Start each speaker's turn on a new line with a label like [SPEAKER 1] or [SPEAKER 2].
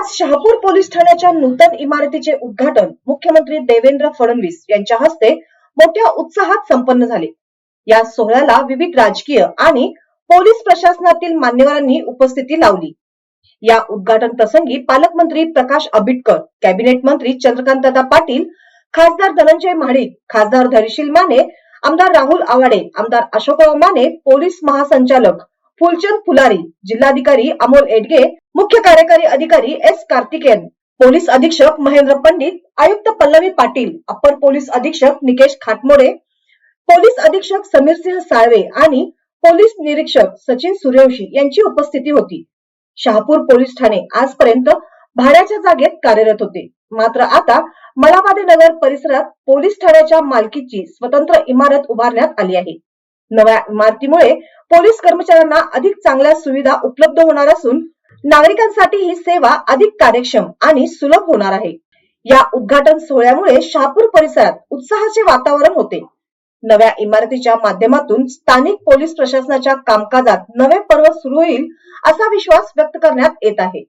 [SPEAKER 1] आज शहापूर पोलीस ठाण्याच्या नूतन इमारतीचे उद्घाटन मुख्यमंत्री देवेंद्र फडणवीस यांच्या हस्ते मोठ्या उत्साहात संपन्न झाले. या सोहळ्याला विविध राजकीय आणि पोलीस प्रशासनातील मान्यवरांनी उपस्थिती लावली. या उद्घाटन प्रसंगी पालकमंत्री प्रकाश आंबेडकर कॅबिनेट मंत्री चंद्रकांतदा पाटील खासदार धनंजय महाडिक खासदार धरिशील माने आमदार राहुल आवाडे आमदार अशोकराव माने पोलीस महासंचालक फुलचंद फुलारी जिल्हाधिकारी अमोल एडगे मुख्य कार्यकारी अधिकारी एस कार्तिकेयन पोलीस अधीक्षक महेंद्र पंडित आयुक्त पल्लवी पाटील अप्पर पोलीस अधीक्षक निकेश खाटमोडे पोलीस अधीक्षक समीर सिंह साळवे आणि पोलीस निरीक्षक सचिन सूर्यवंशी यांची उपस्थिती होती. शहापूर पोलीस ठाणे आजपर्यंत भाड्याच्या जागेत कार्यरत होते. मात्र आता मलाबादे नगर परिसरात पोलीस ठाण्याच्या मालकीची स्वतंत्र इमारत उभारण्यात आली आहे. नव्या इमारतीमुळे पोलीस कर्मचाऱ्यांना अधिक चांगल्या सुविधा उपलब्ध होणार असून नागरिकांसाठी ही सेवा अधिक कार्यक्षम आणि सुलभ होणार आहे. या उद्घाटन सोहळ्यामुळे शहापूर परिसरात उत्साहाचे वातावरण होते. नव्या इमारतीच्या माध्यमातून स्थानिक पोलीस प्रशासनाच्या कामकाजात नवे पर्व सुरू होईल असा विश्वास व्यक्त करण्यात येत आहे.